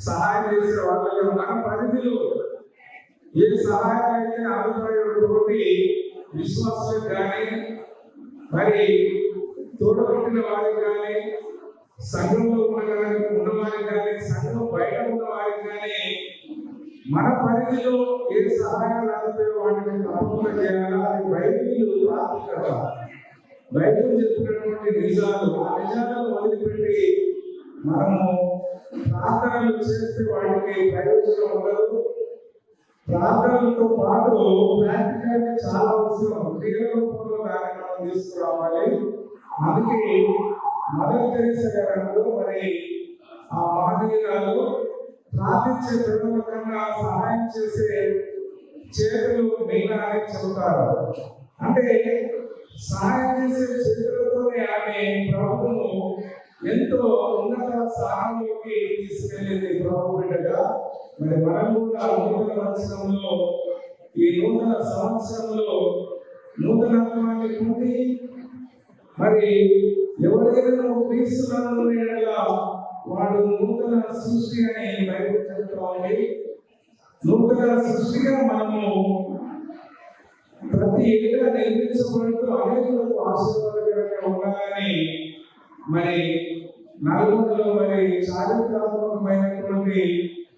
సహాయం చేసే వాళ్ళకి మన పరిధిలో ఏ సహాయం అయితే అందుతున్నటువంటి విశ్వాసులకు కానీ మరి తోడబుట్టిన వారికి కానీ సంఘంలో ఉన్న ఉన్నవారికి కానీ సంఘం బయట ఉన్నవారికి కానీ మన పరిధిలో ఏ సహాయాలు అందుతాయో వాటిని తప్పకుండా చేయాలా? అది బైబిల్ ప్రాథమికత బైబిల్ చెప్పినటువంటి నిజాలు ఆ నిజాలను వదిలిపెట్టి మనము ప్రార్థనలు చేస్తే వాటికి ప్రయోజనం ఉండదు. ప్రార్థనలతో పాటు ప్రాక్టికల్ చాలా అవసరం. క్రియల రూపంలో దాన్ని మనం తీసుకురావాలి. అందుకే మదర్ తెలిసే గారు మరి ఆ మహనీయురాలు ప్రార్థించే పిల్లల కన్నా సహాయం చేసే చేతులు మెయిన్ అని చెబుతారు. అంటే సహాయం చేసే చేతులతోనే ఆమె ప్రభుత్వము ఎంతో ఉన్నత స్థానంలోకి తీసుకెళ్ళింది ప్రభు బిడ్డగా. మరి మనం కూడా నూతన సంవత్సరంలో ఈ నూతన సంవత్సరంలో నూతనత్వాన్ని పొంది మరి ఎవరైనా క్రీస్తులను వాడు నూతన సృష్టి అని బైబిల్ చెప్తా ఉంది నూతన సృష్టిగా మనము ప్రతి ఏటా నిర్మించబడుతూ అనేకులకు ఆశీర్వాదకరంగా ఉండాలని మరి నల్గొండలో మరి చారిత్రాత్మకమైనటువంటి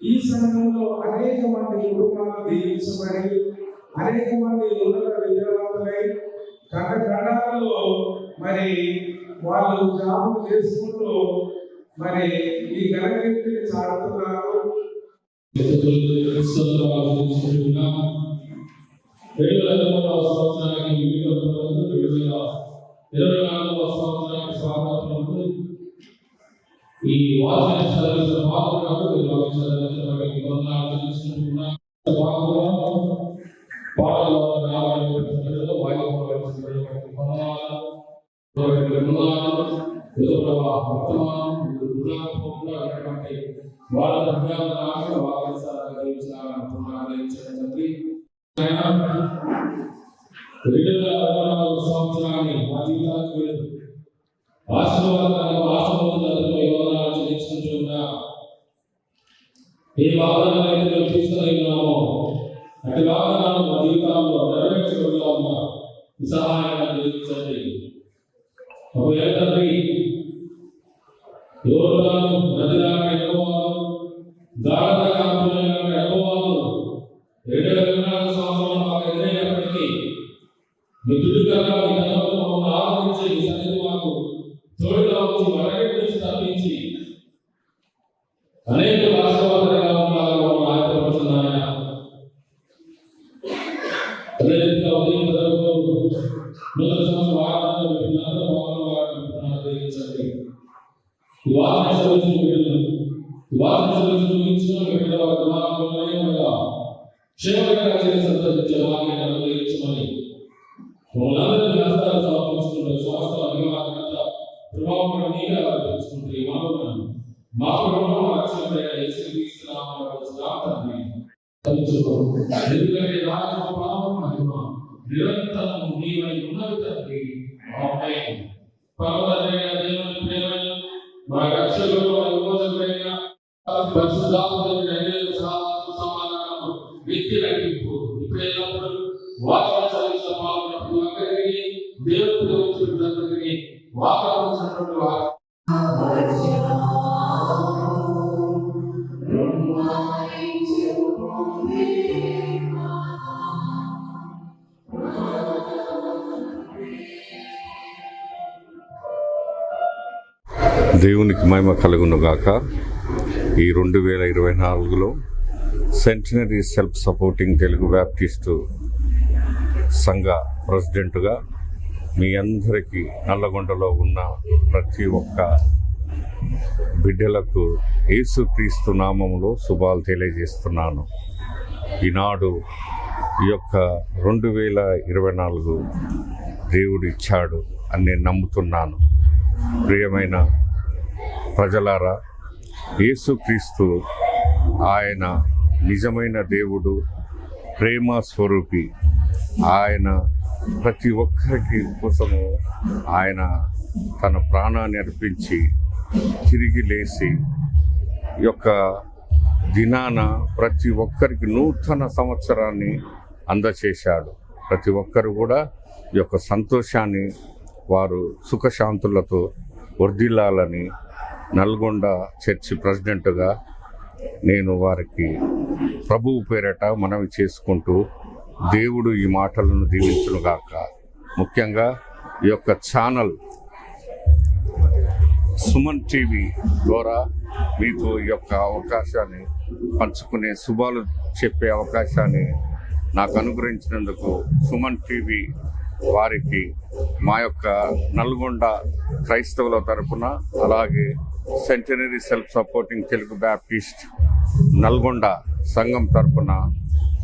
ఈ సంఘంలో అనేక మంది కుటుంబాలు దీవించబడి అనేక మంది యువత విద్యావంతులై గత గణాలలో మరి వాళ్ళు జాబులు చేసుకుంటూ మరి ఈ ఘనకీర్తిని చాటుతున్నారు. ఈ వాసన సర్వీస్ పాల్గొన్నప్పుడు మీరు భావించాలని వందనాలు తెలుసుకుంటున్నా పాల్గొన్న పాటలో రాబడి వాయువు వందనాలు వర్తమానం ఉన్నటువంటి వాళ్ళ హృదయాలను వాగ్దానాలు రెండు వేల ఇరవై నాలుగు సంవత్సరాన్ని మా జీవితానికి ఆశీర్వాదాన్ని ఆశీర్వాదాలతో యోగాలు చెల్లించుకుంటున్నా. ఏ వాగ్దానం అయితే మేము తీసుకున్నామో అటు వాగ్దానాలు మా జీవితాల్లో నెరవేర్చకుండా ఉన్న సహాయాన్ని అందించండి. ఒకవేళ తండ్రి యోగాలు నదిలాంటి అనుభవాలు గాఢ అనుభవాలు రెండు వేల ఇరవై నాలుగు మాకు ఎదురైనప్పటికీ మిత్రుడిగా మీ తనలో మమ్మల్ని ఆదరించి మీ సన్నిధి మాకు తోడుగా వచ్చి వరగటి నుంచి తప్పించి అనేక ఆశీర్వాదంగా ఉండాలని మమ్మల్ని ఆయత్తపడుతున్నాయన అదేవిధంగా ఉదయం వరకు నూతన సంవత్సరం వారాలను వీళ్ళందరూ బాగున్న వారిని ఈ వాసన ఈ వాసన చూపించిన క్షేమకరంగా చేసి సంతరించే వాక్యాన్ని అనుగ్రహించమని మమ్మల్ని ప్రభావం నీగా అర్పించుకుంటూ ఈ మానవులను మా కుటుంబం రక్షణ ఎందుకంటే రాజు పాపం మహిమ నిరంతరం నీవై ఉన్నవి తండ్రి ఆమేన్ పర్వతమైన దేవుని ప్రేమను మా రక్షకుడు మా విమోచకుడైన పరిశుద్ధాత్మమైన దేవునికి మహిమ కలుగును గాక ఈ రెండు వేల ఇరవై నాలుగులో centenary self supporting Telugu baptist సంఘ ప్రెసిడెంట్గా మీ అందరికీ నల్లగొండలో ఉన్న ప్రతి ఒక్క బిడ్డలకు యేసుక్రీస్తు నామంలో శుభాలు తెలియజేస్తున్నాను. ఈనాడు ఈ యొక్క రెండు వేల ఇరవై నాలుగు దేవుడు ఇచ్చాడు అని నేను నమ్ముతున్నాను. ప్రియమైన ప్రజలారా యేసుక్రీస్తు ఆయన నిజమైన దేవుడు ప్రేమ స్వరూపి. ఆయన ప్రతి ఒక్కరికి కోసము ఆయన తన ప్రాణాన్ని అర్పించి తిరిగి లేచి యొక్క దినాన ప్రతి ఒక్కరికి నూతన సంవత్సరాన్ని అందచేశాడు. ప్రతి ఒక్కరు కూడా ఈ యొక్క సంతోషాన్ని వారు సుఖశాంతులతో వర్ధిల్లాలని నల్గొండ చర్చి ప్రెసిడెంట్గా నేను వారికి ప్రభువు పేరట మనవి చేసుకుంటూ దేవుడు ఈ మాటలను దీవించునుగాక ముఖ్యంగా ఈ యొక్క ఛానల్ సుమన్ టీవీ ద్వారా మీకు ఈ యొక్క అవకాశాన్ని పంచుకునే శుభాలు చెప్పే అవకాశాన్ని నాకు అనుగ్రహించినందుకు సుమన్ టీవీ వారికి మా యొక్క నల్గొండ క్రైస్తవుల తరపున అలాగే centenary self supporting Telugu baptist Nalgonda సంఘం తరపున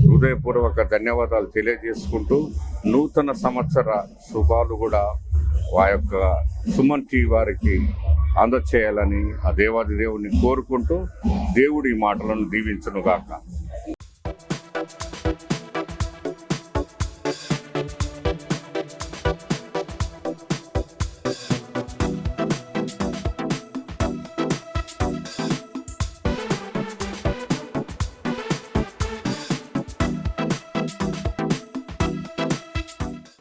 హృదయపూర్వక ధన్యవాదాలు తెలియజేసుకుంటూ నూతన సంవత్సర శుభాలు కూడా ఆ యొక్క సుమన్ టీ వారికి అందచేయాలని ఆ దేవాది దేవుడిని కోరుకుంటూ దేవుడి మాటలను దీవించనుగాక.